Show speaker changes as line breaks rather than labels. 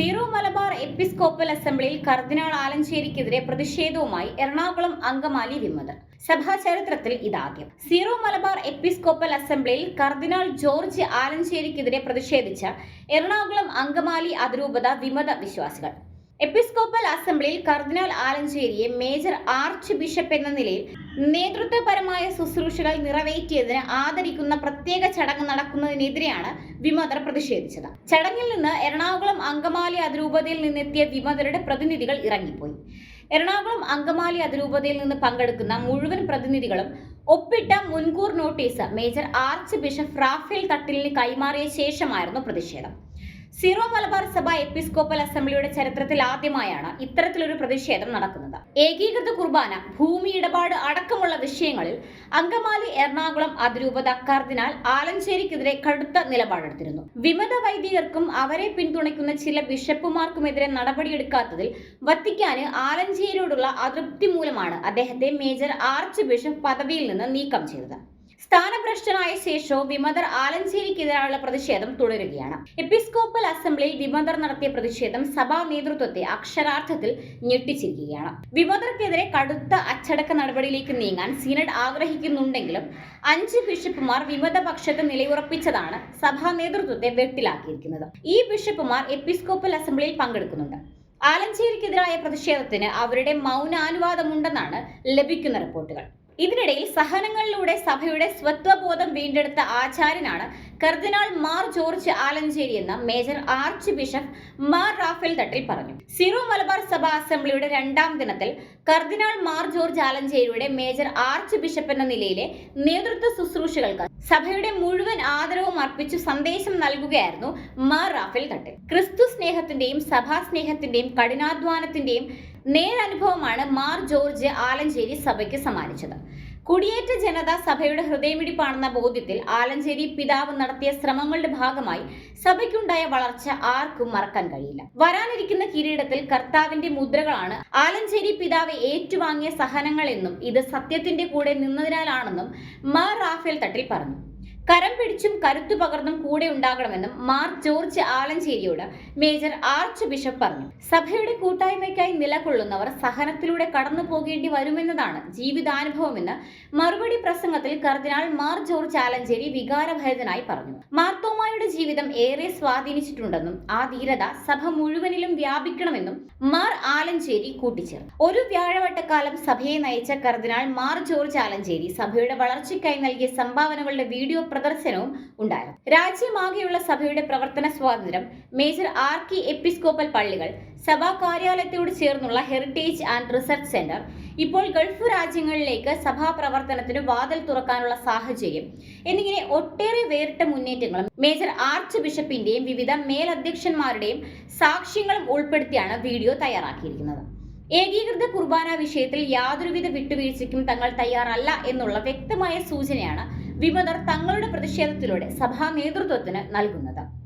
Zero Malabar episcopal അസംബ്ലിയിൽ കർദിനാൾ ആലഞ്ചേരിക്കെതിരെ പ്രതിഷേധവുമായി എറണാകുളം അങ്കമാലി വിമതർ സഭാ ചരിത്രത്തിൽ ഇതാദ്യം. സീറോ മലബാർ എപ്പിസ്കോപ്പൽ അസംബ്ലിയിൽ കർദിനാൾ ജോർജ് ആലഞ്ചേരിക്കെതിരെ പ്രതിഷേധിച്ച എറണാകുളം അങ്കമാലി അതിരൂപത വിമത വിശ്വാസികൾ. എപ്പിസ്കോപ്പൽ അസംബ്ലിയിൽ കർദിനാൾ ആലഞ്ചേരിയെ മേജർ ആർച്ച് ബിഷപ്പ് എന്ന നിലയിൽ നേതൃത്വപരമായ ശുശ്രൂഷകൾ നിറവേറ്റിയതിന് ആദരിക്കുന്ന പ്രത്യേക ചടങ്ങ് നടക്കുന്നതിനെതിരെയാണ് വിമതർ പ്രതിഷേധിച്ചത്. ചടങ്ങിൽ നിന്ന് എറണാകുളം അങ്കമാലി അതിരൂപതയിൽ നിന്നെത്തിയ വിമതരുടെ പ്രതിനിധികൾ ഇറങ്ങിപ്പോയി. എറണാകുളം അങ്കമാലി അതിരൂപതയിൽ നിന്ന് പങ്കെടുക്കുന്ന മുഴുവൻ പ്രതിനിധികളും ഒപ്പിട്ട മുൻകൂർ notice major archbishop Raphael തട്ടിലിന് കൈമാറിയ ശേഷമായിരുന്നു പ്രതിഷേധം. സീറോ മലബാർ സഭ എപ്പിസ്കോപ്പൽ അസംബ്ലിയുടെ ചരിത്രത്തിൽ ആദ്യമായാണ് ഇത്തരത്തിലൊരു പ്രതിഷേധം നടക്കുന്നത്. ഏകീകൃത കുർബാന ഭൂമി ഇടപാട് അടക്കമുള്ള വിഷയങ്ങളിൽ അങ്കമാലി എറണാകുളം അതിരൂപത കർദിനാൽ ആലഞ്ചേരിക്കെതിരെ കടുത്ത നിലപാടെടുത്തിരുന്നു. വിമത വൈദികർക്കും അവരെ പിന്തുണയ്ക്കുന്ന ചില ബിഷപ്പുമാർക്കുമെതിരെ നടപടിയെടുക്കാത്തതിൽ വത്തിക്കാന് ആലഞ്ചേരിയോടുള്ള അതൃപ്തി മൂലമാണ് അദ്ദേഹത്തെ മേജർ ആർച്ച് ബിഷപ്പ് പദവിയിൽ നിന്ന് നീക്കം ചെയ്തത്. സ്ഥാനഭ്രഷ്ടനായ ശേഷവും വിമതർ ആലഞ്ചേരിക്കെതിരായുള്ള പ്രതിഷേധം തുടരുകയാണ്. എപ്പിസ്കോപ്പൽ അസംബ്ലിയിൽ വിമതർ നടത്തിയ പ്രതിഷേധം സഭാ നേതൃത്വത്തെ അക്ഷരാർത്ഥത്തിൽ ഞെട്ടിച്ചിരിക്കുകയാണ്. വിമതർക്കെതിരെ കടുത്ത അച്ചടക്ക നടപടിയിലേക്ക് നീങ്ങാൻ സിനഡ് ആഗ്രഹിക്കുന്നുണ്ടെങ്കിലും അഞ്ച് ബിഷപ്പുമാർ വിമത പക്ഷത്ത് നിലയുറപ്പിച്ചതാണ് സഭാ നേതൃത്വത്തെ വെട്ടിലാക്കിയിരിക്കുന്നത്. ഈ ബിഷപ്പുമാർ എപ്പിസ്കോപ്പൽ അസംബ്ലിയിൽ പങ്കെടുക്കുന്നുണ്ട്. ആലഞ്ചേരിക്കെതിരായ പ്രതിഷേധത്തിന് അവരുടെ മൗനാനുവാദമുണ്ടെന്നാണ് ലഭിക്കുന്ന റിപ്പോർട്ടുകൾ. ഇതിനിടയിൽ സഹനങ്ങളിലൂടെ സഭയുടെ സ്വത്വബോധം വീണ്ടെടുത്ത ആചാര്യനാണ് കർദിനാൾ മാർ ജോർജ് ആലഞ്ചേരി എന്ന major archbishop Mar Raphael Thattil പറഞ്ഞു. സിറോ മലബാർ സഭ അസംബ്ലിയുടെ രണ്ടാം ദിനത്തിൽ കർദിനാൾ മാർ ജോർജ് ആലഞ്ചേരിയുടെ മേജർ ആർച്ച് ബിഷപ്പ് എന്ന നിലയിലെ നേതൃത്വ ശുശ്രൂഷകൾക്ക് സഭയുടെ മുഴുവൻ ആദരവും അർപ്പിച്ചു സന്ദേശം നൽകുകയായിരുന്നു മാർ റാഫേൽ തട്ടിൽ. ക്രിസ്തു സ്നേഹത്തിന്റെയും സഭാ സ്നേഹത്തിന്റെയും കഠിനാധ്വാനത്തിന്റെയും നേരനുഭവമാണ് മാർ ജോർജ് ആലഞ്ചേരി സഭയ്ക്ക് സമ്മാനിച്ചത്. കുടിയേറ്റ ജനത സഭയുടെ ഹൃദയമിടിപ്പാണെന്ന ബോധ്യത്തിൽ ആലഞ്ചേരി പിതാവ് നടത്തിയ ശ്രമങ്ങളുടെ ഭാഗമായി സഭയ്ക്കുണ്ടായ വളർച്ച ആർക്കും മറക്കാൻ കഴിയില്ല. വരാനിരിക്കുന്ന കിരീടത്തിൽ കർത്താവിന്റെ മുദ്രകളാണ് ആലഞ്ചേരി പിതാവ് ഏറ്റുവാങ്ങിയ സഹനങ്ങളെന്നും ഇത് സത്യത്തിന്റെ കൂടെ നിന്നതിനാലാണെന്നും മാർ റാഫേൽ തട്ടിൽ പറഞ്ഞു. കരം പിടിച്ചും കരുത്തു പകർന്നും കൂടെ ഉണ്ടാകണമെന്നും മാർ ജോർജ് ആലഞ്ചേരിയോട് മേജർ ആർച്ച് ബിഷപ്പ് പറഞ്ഞു. സഭയുടെ കൂട്ടായ്മയ്ക്കായി നിലകൊള്ളുന്നവർ സഹനത്തിലൂടെ കടന്നു പോകേണ്ടി വരുമെന്നതാണ് ജീവിതാനുഭവമെന്ന് മറുപടി പ്രസംഗത്തിൽ കർദിനാൾ മാർ ജോർജ് ആലഞ്ചേരി വികാരഭരിതനായി പറഞ്ഞു. മാർത്തോമായുടെ ജീവിതം ഏറെ സ്വാധീനിച്ചിട്ടുണ്ടെന്നും ആ ധീരത സഭ മുഴുവനിലും വ്യാപിക്കണമെന്നും മാർ ആലഞ്ചേരി കൂട്ടിച്ചേർത്തു. ഒരു വ്യാഴവട്ടക്കാലം സഭയെ നയിച്ച കർദിനാൾ മാർ ജോർജ് ആലഞ്ചേരി സഭയുടെ വളർച്ചയ്ക്കായി നൽകിയ സംഭാവനകളുടെ വീഡിയോ പ്രദർശനവും ഉണ്ടായിരുന്നു. രാജ്യമാകെയുള്ള സഭയുടെ പ്രവർത്തന സ്വാതന്ത്ര്യം മേജർ ആർ ആർക്കി എപ്പിസ്കോപ്പൽ പള്ളികൾ സഭാ കാര്യാലയത്തോട് ചേർന്നുള്ള ഹെറിറ്റേജ് ആൻഡ് റിസർച്ച് സെന്റർ ഇപ്പോൾ ഗൾഫ് രാജ്യങ്ങളിലേക്ക് സഭാ പ്രവർത്തനത്തിന് വാതിൽ തുറക്കാനുള്ള സാഹചര്യം എന്നിങ്ങനെ ഒട്ടേറെ വേറിട്ട മുന്നേറ്റങ്ങളും മേജർ ആർച്ച് ബിഷപ്പിന്റെയും വിവിധ മേലധ്യക്ഷന്മാരുടെയും സാക്ഷ്യങ്ങളും ഉൾപ്പെടുത്തിയാണ് വീഡിയോ തയ്യാറാക്കിയിരിക്കുന്നത്. ഏകീകൃത കുർബാന വിഷയത്തിൽ യാതൊരുവിധ വിട്ടുവീഴ്ചയ്ക്കും തങ്ങൾ തയ്യാറല്ല എന്നുള്ള വ്യക്തമായ സൂചനയാണ് വിമതർ തങ്ങളുടെ പ്രതിഷേധത്തിലൂടെ സഭാ നേതൃത്വത്തിന് നൽകുന്നത്.